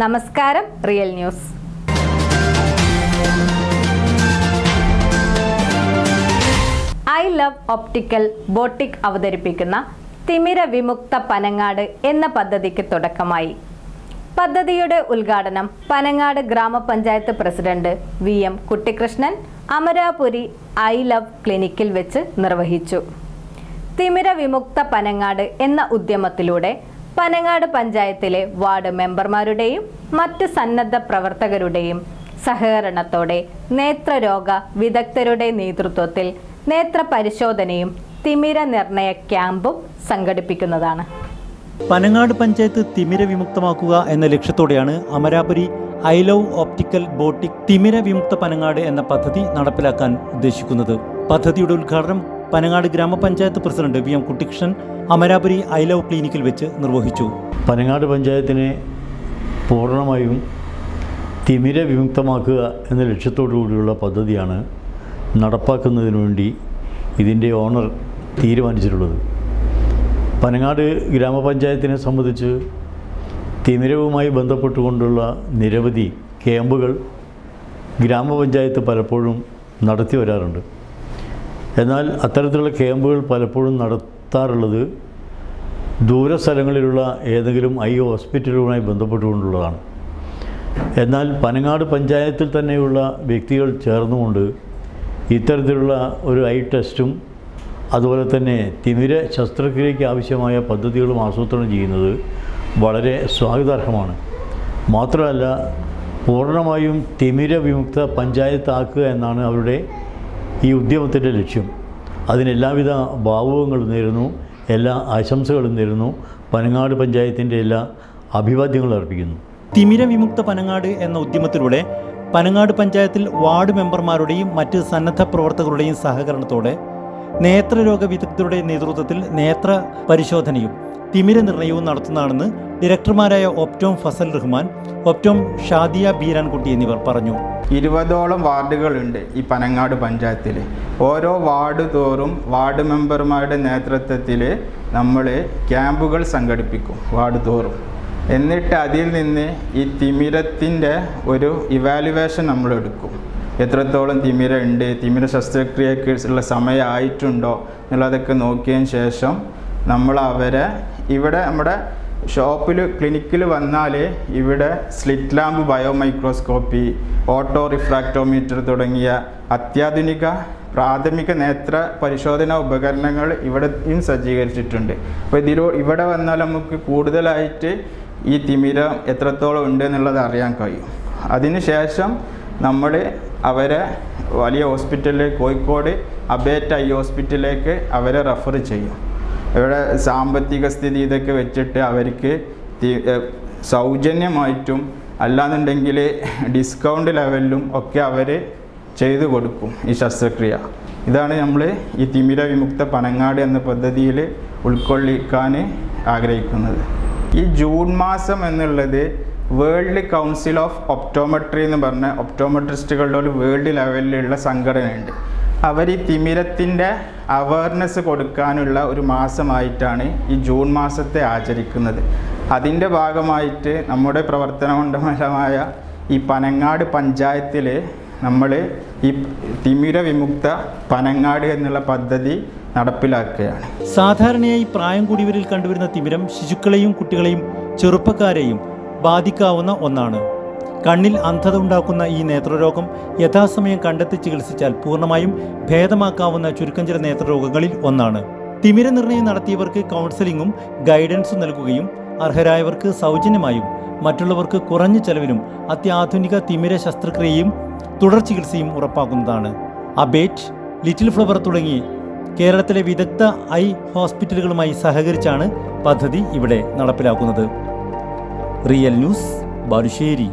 നമസ്കാരം real news. Eye love optical boutique അവതരിപ്പിക്കുന്ന തിമിര വിമുക്ത പനങ്ങാട് എന്ന പദ്ധതിക്ക് തുടക്കമായി. പദ്ധതിയുടെ ഉദ്ഘാടനം പനങ്ങാട് ഗ്രാമപഞ്ചായത്ത് president V M Kuttikrishnan Amarapuri eye love ക്ലിനിക്കിൽ വെച്ച് നിർവഹിച്ചു. തിമിര വിമുക്ത പനങ്ങാട് എന്ന ഉദ്യമത്തിലൂടെ പനങ്ങാട് പഞ്ചായത്തിലെ വാർഡ് മെമ്പർമാരുടെയും മറ്റ് സന്നദ്ധ പ്രവർത്തകരുടെയും സഹകരണത്തോടെ നേത്രരോഗ വിദഗ്ധരുടെ നേതൃത്വത്തിൽ നേത്ര പരിശോധനയും തിമിര നിർണയ ക്യാമ്പും സംഘടിപ്പിക്കുന്നതാണ്. പനങ്ങാട് പഞ്ചായത്ത് തിമിര വിമുക്തമാക്കുക എന്ന ലക്ഷ്യത്തോടെയാണ് Amarapuri eye love optical boutique തിമിര വിമുക്ത പനങ്ങാട് എന്ന പദ്ധതി നടപ്പിലാക്കാൻ ഉദ്ദേശിക്കുന്നത്. പദ്ധതിയുടെ ഉദ്ഘാടനം പനങ്ങാട് ഗ്രാമപഞ്ചായത്ത് president V M Kuttikrishnan Amarapuri love ക്ലിനിക്കിൽ വെച്ച് നിർവഹിച്ചു. പനങ്ങാട് പഞ്ചായത്തിനെ പൂർണമായും തിമിര വിമുക്തമാക്കുക എന്ന ലക്ഷ്യത്തോടു കൂടിയുള്ള പദ്ധതിയാണ് നടപ്പാക്കുന്നതിന് വേണ്ടി ഇതിന്റെ ഓണർ തീരുമാനിച്ചിട്ടുള്ളത്. പനങ്ങാട് ഗ്രാമപഞ്ചായത്തിനെ സംബന്ധിച്ച് തിമിരവുമായി ബന്ധപ്പെട്ടുകൊണ്ടുള്ള നിരവധി ക്യാമ്പുകൾ ഗ്രാമപഞ്ചായത്ത് പലപ്പോഴും നടത്തി വരാറുണ്ട്. എന്നാൽ അത്തരത്തിലുള്ള ക്യാമ്പുകൾ പലപ്പോഴും നടത്താറുള്ളത് ദൂരസ്ഥലങ്ങളിലുള്ള ഏതെങ്കിലും ഐ ഹോസ്പിറ്റലുകളുമായി ബന്ധപ്പെട്ടുകൊണ്ടുള്ളതാണ്. എന്നാൽ പനങ്ങാട് പഞ്ചായത്തിൽ തന്നെയുള്ള വ്യക്തികൾ ചേർന്നുകൊണ്ട് ഇത്തരത്തിലുള്ള ഒരു ഐ ടെസ്റ്റും അതുപോലെ തന്നെ തിമിര ശസ്ത്രക്രിയയ്ക്ക് ആവശ്യമായ പദ്ധതികളും ആസൂത്രണം ചെയ്യുന്നത് വളരെ സ്വാഗതാർഹമാണ്. മാത്രമല്ല പൂർണമായും തിമിര വിമുക്ത പഞ്ചായത്താക്കുക എന്നാണ് അവരുടെ ഈ ഉദ്യമത്തിന്റെ ലക്ഷ്യം. അതിനെല്ലാവിധ ഭാവുകങ്ങളും നേരുന്നു എല്ലാ ആശംസകളും നേരുന്നു പനങ്ങാട് പഞ്ചായത്തിന്റെ എല്ലാ അഭിവാദ്യങ്ങളും അർപ്പിക്കുന്നു. തിമിര വിമുക്ത പനങ്ങാട് എന്ന ഉദ്യമത്തിലൂടെ പനങ്ങാട് പഞ്ചായത്തിൽ വാർഡ് മെമ്പർമാരുടെയും മറ്റ് സന്നദ്ധ പ്രവർത്തകരുടെയും സഹകരണത്തോടെ നേത്രരോഗ വിദഗ്ധരുടെ നേതൃത്വത്തിൽ നേത്ര പരിശോധനയും തിമിര നിർണയവും നടത്തുന്നതാണെന്ന് ഡയറക്ടർമാരായ ഒപ്റ്റോം ഫസൽ റഹ്മാൻ ഒപ്റ്റോം ഷാദിയ ബീരാൻകുട്ടി എന്നിവർ പറഞ്ഞു. ഇരുപതോളം വാർഡുകളുണ്ട് ഈ പനങ്ങാട് പഞ്ചായത്തിൽ ഓരോ വാർഡ് തോറും വാർഡ് മെമ്പർമാരുടെ നേതൃത്വത്തിൽ നമ്മൾ ക്യാമ്പുകൾ സംഘടിപ്പിക്കും വാർഡ് തോറും. എന്നിട്ട് അതിൽ നിന്ന് ഈ തിമിരത്തിന്റെ ഒരു ഇവാലുവേഷൻ നമ്മൾ എടുക്കും. എത്രത്തോളം തിമിര ഉണ്ട് തിമിര ശസ്ത്രക്രിയക്ക് ഉള്ള സമയമായിട്ടുണ്ടോ എന്നുള്ളതൊക്കെ നോക്കിയതിന് ശേഷം നമ്മൾ അവരെ ഇവിടെ നമ്മുടെ ഷോപ്പിൽ ക്ലിനിക്കിൽ വന്നാൽ ഇവിടെ slit lamp biomicroscopy auto refractometer തുടങ്ങിയ അത്യാധുനിക പ്രാഥമിക നേത്ര പരിശോധനാ ഉപകരണങ്ങൾ ഇവിടെയും സജ്ജീകരിച്ചിട്ടുണ്ട്. അപ്പോൾ ഇതിലൂ ഇവിടെ വന്നാൽ നമുക്ക് കൂടുതലായിട്ട് ഈ തിമിരം എത്രത്തോളം ഉണ്ട് എന്നുള്ളത് അറിയാൻ കഴിയും. അതിനുശേഷം നമ്മൾ അവരെ വലിയ ഹോസ്പിറ്റലിൽ കോഴിക്കോട് അബേറ്റ് ഐ ഹോസ്പിറ്റലിലേക്ക് അവരെ റെഫർ ചെയ്യും. ഇവിടെ സാമ്പത്തിക സ്ഥിതി ഇതൊക്കെ വെച്ചിട്ട് അവർക്ക് സൗജന്യമായിട്ടും അല്ലാന്നുണ്ടെങ്കിൽ ഡിസ്കൗണ്ട് ലെവലിലും ഒക്കെ അവർ ചെയ്തു കൊടുക്കും ഈ ശസ്ത്രക്രിയ. ഇതാണ് നമ്മൾ ഈ തിമിര വിമുക്ത പനങ്ങാട് എന്ന പദ്ധതിയിൽ ഉൾക്കൊള്ളിക്കാൻ ആഗ്രഹിക്കുന്നത്. ഈ ജൂൺ മാസം എന്നുള്ളത് വേൾഡ് കൗൺസിൽ ഓഫ് ഒപ്റ്റോമെട്രി എന്ന് പറഞ്ഞ ഒപ്റ്റോമെട്രിസ്റ്റുകളുടെ ഒരു വേൾഡ് ലെവലിലുള്ള സംഘടനയുണ്ട്. അവർ ഈ തിമിരത്തിന്റെ അവയർനെസ് കൊടുക്കാനുള്ള ഒരു മാസമായിട്ടാണ് ഈ ജൂൺ മാസത്തെ ആചരിക്കുന്നത്. അതിന്റെ ഭാഗമായിട്ട് നമ്മുടെ പ്രവർത്തന മണ്ഡലമായ ഈ പനങ്ങാട് പഞ്ചായത്തിൽ നമ്മൾ ഈ തിമിര വിമുക്ത പനങ്ങാട് എന്നുള്ള പദ്ധതി നടപ്പിലാക്കുകയാണ്. സാധാരണയായി പ്രായം കൂടിയവരിൽ കണ്ടുവരുന്ന തിമിരം ശിശുക്കളെയും കുട്ടികളെയും ചെറുപ്പക്കാരെയും ബാധിക്കാവുന്ന ഒന്നാണ്. കണ്ണിൽ അന്ധത ഉണ്ടാക്കുന്ന ഈ നേത്രരോഗം യഥാസമയം കണ്ടെത്തി ചികിത്സിച്ചാൽ പൂർണമായും ഭേദമാക്കാവുന്ന ചുരുക്കം ചില നേത്രരോഗങ്ങളിൽ ഒന്നാണ്. തിമിര നിർണയം നടത്തിയവർക്ക് കൗൺസിലിംഗും ഗൈഡൻസും നൽകുകയും അർഹരായവർക്ക് സൗജന്യമായും മറ്റുള്ളവർക്ക് കുറഞ്ഞ ചെലവിലും അത്യാധുനിക തിമിര ശസ്ത്രക്രിയയും തുടർ ചികിത്സയും ഉറപ്പാക്കുന്നതാണ്. അബേറ്റ് ലിറ്റിൽ ഫ്ലവർ തുടങ്ങി കേരളത്തിലെ വിദഗ്ധ ഐ ഹോസ്പിറ്റലുകളുമായി സഹകരിച്ചാണ് പദ്ധതി ഇവിടെ നടപ്പിലാക്കുന്നത്. Real news Balussery.